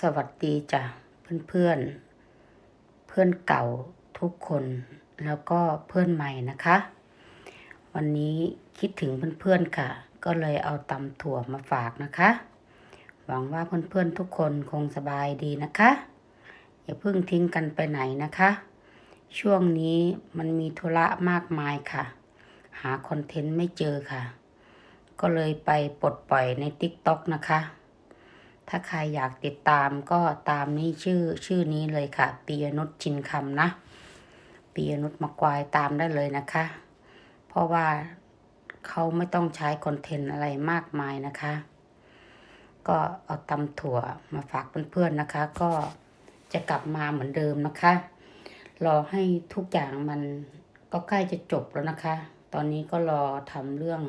สวัสดีจ้ะเพื่อนๆ เพื่อนเก่าทุกคนแล้วก็เพื่อนใหม่นะคะ วันนี้คิดถึงเพื่อนๆค่ะ ก็เลยเอาตำถั่วมาฝากนะคะ หวังว่าเพื่อนๆทุกคนคงสบายดีนะคะ อย่าเพิ่งทิ้งกันไปไหนนะคะ ช่วงนี้มันมีธุระมากมายค่ะ หาคอนเทนต์ไม่เจอค่ะ ก็เลยไปปลดปล่อยใน TikTok นะคะ ถ้าใครอยากติดตามก็ตามนี้ชื่อชื่อนี้เลยค่ะปียนุชชินคำนะปียนุชมากวายตามได้เลยนะคะ เพราะว่าเขาไม่ต้องใช้คอนเทนต์อะไรมากมายนะคะ ก็เอาตำถั่วมาฝากเพื่อนๆนะคะ ก็จะกลับมาเหมือนเดิมนะคะ รอให้ทุกอย่างมันก็ใกล้จะจบแล้วนะคะ ตอนนี้ก็รอทำเรื่อง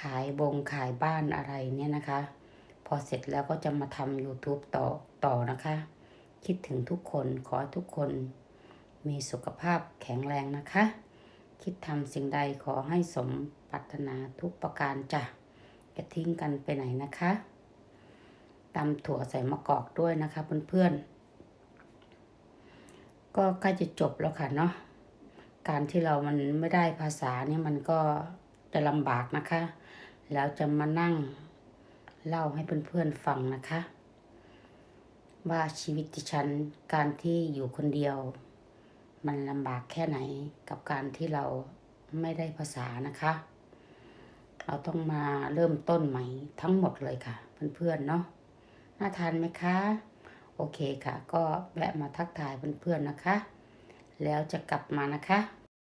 ขายบงขายบ้านอะไรเนี่ยนะคะ พอเสร็จแล้วก็จะมาทำ YouTube ต่อต่อนะคะ คิดถึงทุกคนขอทุกคน มีสุขภาพแข็งแรงนะคะ คิดทำสิ่งใดขอให้สมปรารถนาทุกประการจ้ะจะทิ้งกันไปไหนนะคะตำถั่วใส่มะกอกด้วยนะคะเพื่อนๆ ก็ใกล้จะจบแล้วค่ะเนาะ การที่เรามันไม่ได้ภาษาเนี่ยมันก็จะลำบากนะคะ แล้วจะมานั่ง เล่าให้เพื่อนๆฟังนะคะ ว่าชีวิตดิฉันการที่อยู่คนเดียว มันลำบากแค่ไหนกับการที่เราไม่ได้ภาษานะคะ เราต้องมาเริ่มต้นใหม่ทั้งหมดเลยค่ะ เพื่อนๆเนาะน่าทานไหมคะ โอเคค่ะ ก็แวะมาทักทายเพื่อนๆนะคะ แล้วจะกลับมานะคะ